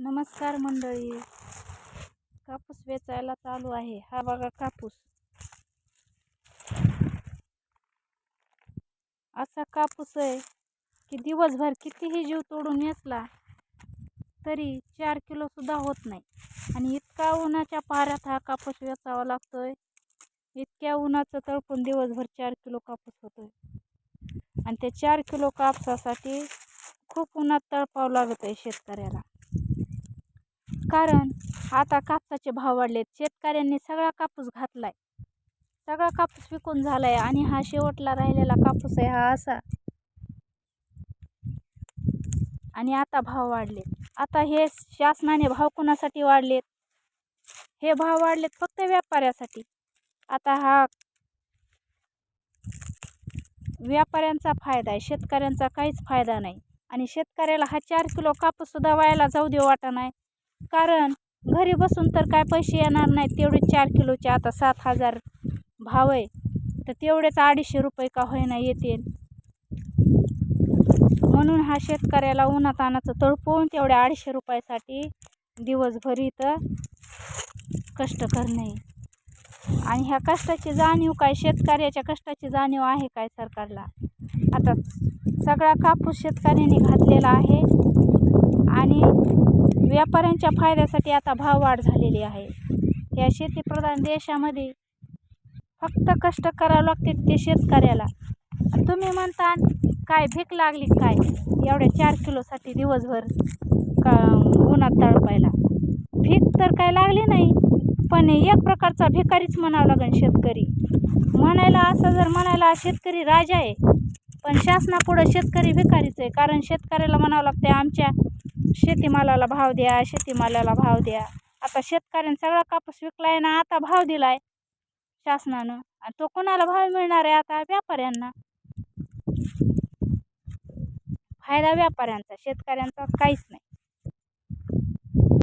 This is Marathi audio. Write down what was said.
नमस्कार मंडळी. कापूस वेचायला चालू आहे. हा बघा कापूस. असा कापूस आहे की दिवसभर कितीही जीव तोडून वेचला तरी चार किलो सुद्धा होत नाही. आणि इतका उन्हाच्या पाऱ्यात हा कापूस वेचावा लागतोय. इतक्या उन्हाचं तळपून दिवसभर चार किलो कापूस होतोय. आणि त्या चार किलो कापसासाठी खूप उन्हात तळपावं लागत आहे शेतकऱ्याला. कारण आता कापसाचे भाव वाढलेत. शेतकऱ्यांनी सगळा कापूस घातलाय. सगळा कापूस विकून झालाय आणि हा शेवटला राहिलेला कापूस आहे हा असा. आणि आता भाव वाढलेत. आता हे शासनाने भाव कोणासाठी वाढलेत? हे भाव वाढलेत फक्त व्यापाऱ्यासाठी. आता हा व्यापाऱ्यांचा फायदा आहे. शेतकऱ्यांचा काहीच फायदा नाही. आणि शेतकऱ्याला हा चार किलो कापूस सुद्धा वायाला जाऊ देऊ वाटा नाही. कारण घरी बसून तर काय पैसे येणार नाहीत तेवढे चार किलोचे आता सात हजार भाव आहे. तर तेवढेच अडीचशे रुपये का होईना येतील. म्हणून हा शेतकऱ्याला उन्हातानाचं तळपून तेवढ्या अडीचशे रुपयासाठी दिवसभर इथं कष्ट करणे. आणि ह्या कष्टाची जाणीव काय शेतकऱ्याच्या कष्टाची जाणीव आहे काय सरकारला? आता सगळा कापूस शेतकऱ्यांनी घातलेला आहे. व्यापाऱ्यांच्या फायद्यासाठी आता भाव वाढ झालेली आहे. या शेतीप्रधान देशामध्ये फक्त कष्ट करावं लागते ते शेतकऱ्याला. तुम्ही म्हणता काय भीक लागली काय? एवढ्या चार किलोसाठी दिवसभर का उन्हात तळपायला. भीक तर काय लागली नाही पण एक प्रकारचा भिकारीच म्हणावं लागेल शेतकरी. म्हणायला असं जर म्हणायला शेतकरी राजा आहे पण शासनापुढं शेतकरी भिकारीच आहे कारण शेतकऱ्याला म्हणावं लागते आमच्या शेतीमालाला भाव द्या शेतीमालाला भाव द्या. आता शेतकऱ्याने सगळा कापूस विकलाय ना आता भाव दिलाय शासनानं. आणि तो कोणाला भाव मिळणार आहे आता? व्यापाऱ्यांना. फायदा व्यापाऱ्यांचा शेतकऱ्यांचा काहीच नाही.